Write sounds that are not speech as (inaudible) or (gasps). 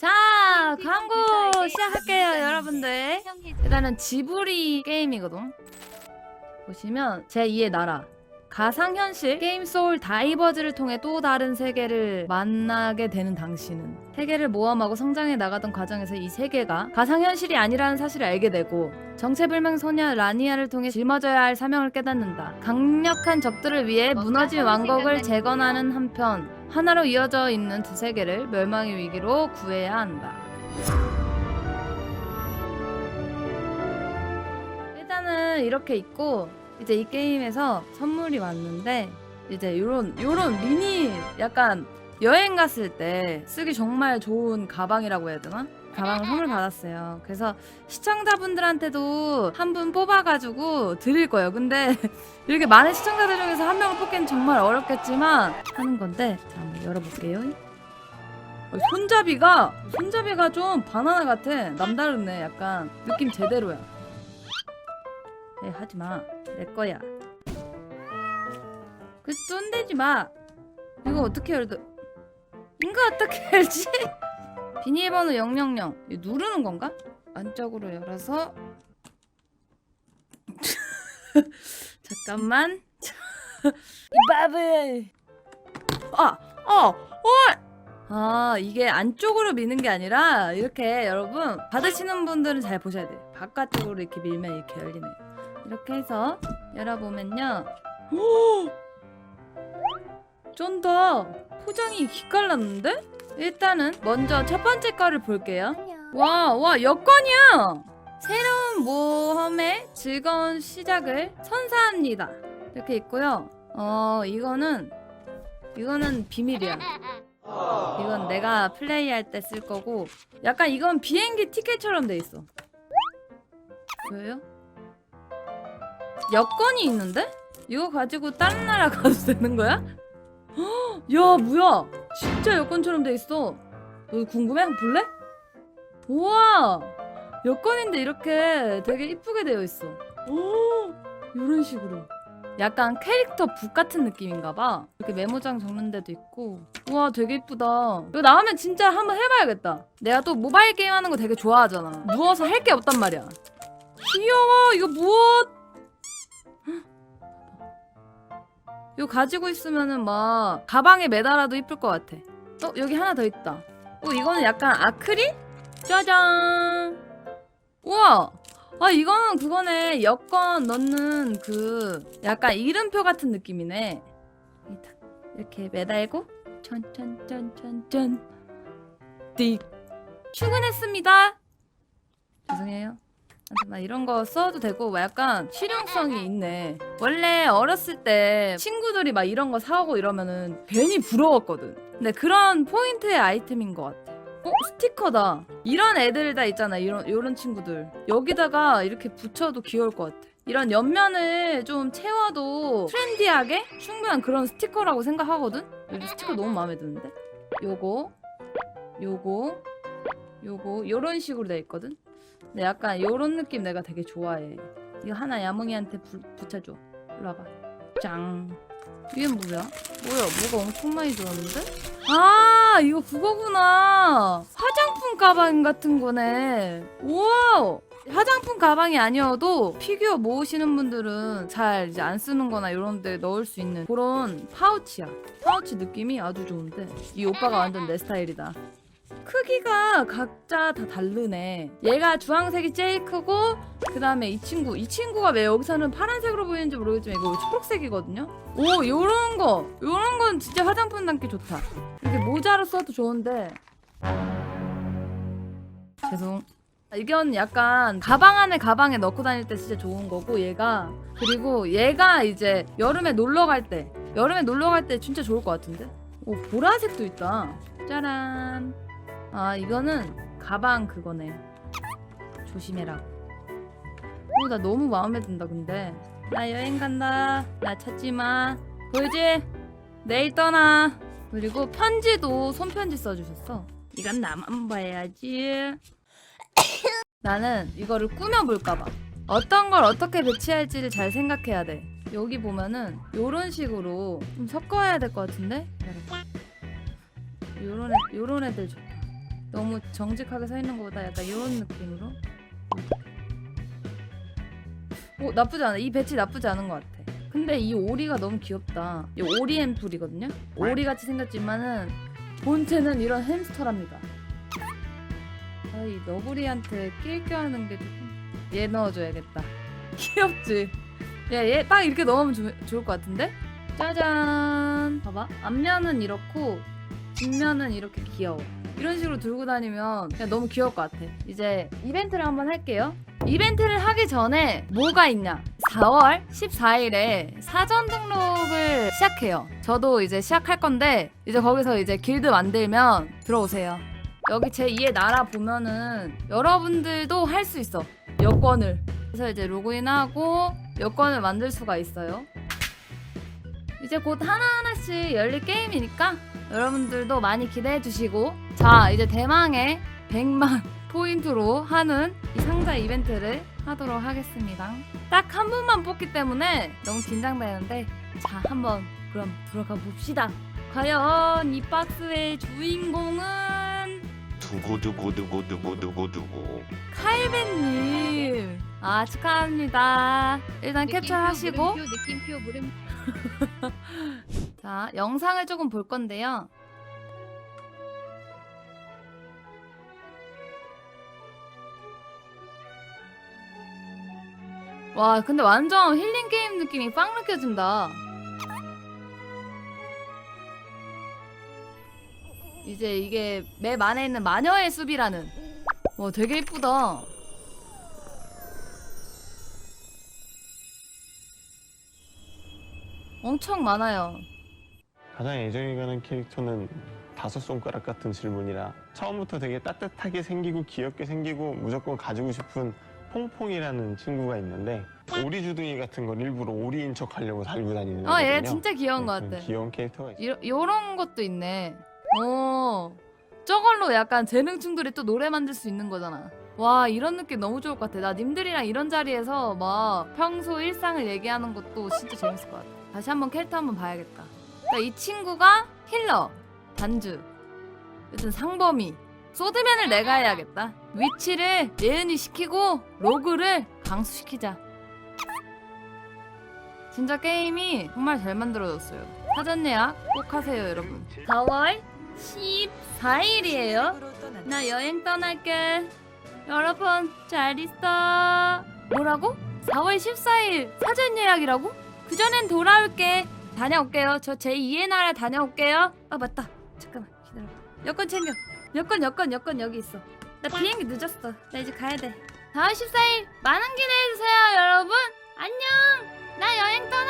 자, 광고 시작할게요, 여러분들. 일단은 지브리 게임이거든. 보시면 제2의 나라. 가상현실 게임 소울 다이버즈를 통해 또 다른 세계를 만나게 되는 당신은 세계를 모험하고 성장해 나가던 과정에서 이 세계가 가상현실이 아니라는 사실을 알게 되고 정체불명 소녀 라니아를 통해 짊어져야 할 사명을 깨닫는다. 강력한 적들을 위해 무너진 왕국을 재건하는 한편 하나로 이어져 있는 두 세계를 멸망의 위기로 구해야 한다. 일단은 이렇게 있고 이제 이 게임에서 선물이 왔는데 이제 요런 요런 미니 약간 여행 갔을 때 쓰기 정말 좋은 가방이라고 해야 되나? 가방을 선물 받았어요. 그래서 시청자분들한테도 한 분 뽑아가지고 드릴 거예요. 근데 (laughs) 이렇게 많은 시청자들 중에서 한 명을 뽑기는 정말 어렵겠지만 하는 건데 자 한번 열어볼게요. 어, 손잡이가 손잡이가 좀 바나나 같아. 남다르네. 약간 느낌 제대로야. 네, 하지 마. 내 거야. 그 쫀대지 마. 이거 어떻게 열어? 이거 어떻게 (laughs) 열지? 비밀번호 000. 이거 누르는 건가? 안쪽으로 열어서 (laughs) 잠깐만. (laughs) 이 밥을. 아, 어, 어. 아, 이게 안쪽으로 미는 게 아니라 이렇게 여러분 받으시는 분들은 잘 보셔야 돼요. 바깥쪽으로 이렇게 밀면 이렇게 열리네요. 이렇게 해서 열어보면요. (gasps) 쩐다. 포장이 기깔났는데? 일단은 먼저 첫 번째 거를 볼게요. 와, 와, 여권이야! 새로운 모험의 즐거운 시작을 선사합니다. 이렇게 있고요. 어, 이거는, 이거는 비밀이야. 이건 내가 플레이할 때 쓸 거고, 약간 이건 비행기 티켓처럼 돼 있어. 왜요? 여권이 있는데? 이거 가지고 다른 나라 (laughs) 가도 되는 거야? 헉, (gasps) 야, 뭐야? 진짜 여권처럼 돼 있어. 너 궁금해? 볼래? 우와! 여권인데 이렇게 되게 이쁘게 되어 있어. 오! 이런 식으로. 약간 캐릭터 북 같은 느낌인가 봐. 이렇게 메모장 적는 데도 있고. 우와, 되게 이쁘다. 이거 나오면 진짜 한번 해봐야겠다. 내가 또 모바일 게임 하는 거 되게 좋아하잖아. 누워서 할 게 없단 말이야. 귀여워. 이거 무엇? 이거 가지고 있으면은 막 가방에 매달아도 이쁠 것 같아. 어, 여기 하나 더 있다. 어, 이거는 약간 아크릴? 짜잔. 우와. 아, 이거는 그거네. 여권 넣는 그 약간 이름표 같은 느낌이네. 이렇게 매달고 천천천천천 띡 출근했습니다. 죄송해요. 막 이런 거 써도 되고 막 약간 실용성이 있네. 원래 어렸을 때 친구들이 막 이런 거 사오고 이러면은 괜히 부러웠거든. 근데 그런 포인트의 아이템인 것 같아. 어 스티커다. 이런 애들 다 있잖아. 이런 이런 친구들 여기다가 이렇게 붙여도 귀여울 것 같아. 이런 옆면을 좀 채워도 트렌디하게 충분한 그런 스티커라고 생각하거든. 이 스티커 너무 마음에 드는데. 요거, 요거, 요거 요런 식으로 돼 있거든. 근데 약간 요런 느낌 내가 되게 좋아해. 이거 하나 야몽이한테 부, 붙여줘. 일로 와봐. 짱. 이게 뭐야? 뭐야? 뭐가 엄청 많이 들었는데? 아, 이거 그거구나. 화장품 가방 같은 거네. 우와! 화장품 가방이 아니어도 피규어 모으시는 분들은 잘 이제 안 쓰는 거나 이런 데 넣을 수 있는 그런 파우치야. 파우치 느낌이 아주 좋은데. 이 오빠가 완전 내 스타일이다. 크기가 각자 다 다르네. 얘가 주황색이 제일 크고 그 다음에 이 친구 이 친구가 왜 여기서는 파란색으로 보이는지 모르겠지만 이거 초록색이거든요. 오 요런 거 요런 건 진짜 화장품 담기 좋다. 이렇게 모자로 써도 좋은데 죄송. 이건 약간 가방 안에 가방에 넣고 다닐 때 진짜 좋은 거고 얘가 그리고 얘가 이제 여름에 놀러 갈 때 여름에 놀러 갈 때 진짜 좋을 것 같은데. 오 보라색도 있다. 짜란. 아 이거는 가방 그거네. 조심해라. 오나 너무 마음에 든다 근데. 나 여행 간다. 나 찾지마. 보이지? 내일 떠나. 그리고 편지도 손편지 써주셨어. 이건 나만 봐야지. 나는 이거를 꾸며볼까봐. 어떤 걸 어떻게 배치할지를 잘 생각해야 돼. 여기 보면은 요런 식으로 좀 섞어야 될 것 같은데. 요런 애들 좋다 너무 정직하게 서 있는 것보다 약간 이런 느낌으로. 오 나쁘지 않아. 이 배치 나쁘지 않은 것 같아. 근데 이 오리가 너무 귀엽다. 이 오리 햄플이거든요. 오리 같이 생겼지만은 본체는 이런 햄스터랍니다. 아이 너구리한테 낄껴 하는 게 조금 얘 넣어줘야겠다. (laughs) 귀엽지? 야얘 딱 이렇게 넣으면 조- 좋을 것 같은데? 짜잔. 봐봐. 앞면은 이렇고 뒷면은 이렇게 귀여워. 이런 식으로 들고 다니면 그냥 너무 귀여울 것 같아. 이제 이벤트를 한번 할게요. 이벤트를 하기 전에 뭐가 있냐? 4월 14일에 사전 등록을 시작해요. 저도 이제 시작할 건데 이제 거기서 이제 길드 만들면 들어오세요. 여기 제 2의 나라 보면은 여러분들도 할 수 있어. 여권을. 그래서 이제 로그인하고 여권을 만들 수가 있어요. 이제 곧 하나하나씩 열릴 게임이니까 여러분들도 많이 기대해 주시고 자 이제 대망의 100만 (laughs) 포인트로 하는 이 상자 이벤트를 하도록 하겠습니다. 딱 한 분만 뽑기 때문에 너무 긴장되는데 자 한번 그럼 들어가 봅시다. 과연 이 박스의 주인공은 두구두구두구두구두구두구 칼벤님. 아 축하합니다. 일단 캡처하시고. 물음표 느낌표 물음 (laughs) 자, 영상을 조금 볼 건데요. 와, 근데 완전 힐링 게임 느낌이 빵 느껴진다. 이제 이게 맵 안에 있는 마녀의 숲이라는. 와, 되게 이쁘다. 엄청 많아요. 가장 애정이 가는 캐릭터는 다섯 손가락 같은 질문이라 처음부터 되게 따뜻하게 생기고 귀엽게 생기고 무조건 가지고 싶은 퐁퐁이라는 친구가 있는데 오리 주둥이 같은 걸 일부러 오리인 척 하려고 달고 다니는 어, 얘 애거든요. 진짜 귀여운 것 네, 같아. 귀여운 캐릭터가 있어요. 요, 요런 것도 있네. 어. 저걸로 약간 재능충들이 또 노래 만들 수 있는 거잖아. 와, 이런 느낌 너무 좋을 것 같아. 나 님들이랑 이런 자리에서 막 평소 일상을 얘기하는 것도 진짜 재밌을 것 같아. 다시 한번 캐릭터 한번 봐야겠다. 그러니까 이 친구가 힐러, 단주, 여튼 상범이. 소드맨을 내가 해야겠다. 위치를 예은이 시키고 로그를 강수시키자. 진짜 게임이 정말 잘 만들어졌어요. 사전 예약 꼭 하세요, 여러분. 4월 14일이에요. 나 여행 떠날게. 여러분, 잘 있어. 뭐라고? 4월 14일 사전 예약이라고? 그전엔 돌아올게. 다녀올게요. 저 제2의 나라 다녀올게요. 아, 맞다. 잠깐만, 기다려. 여권 챙겨. 여권, 여권, 여권 여기 있어. 나 비행기 늦었어. 나 이제 가야 돼. 4월 14일 많은 기대해 주세요, 여러분. 안녕. 나 여행 떠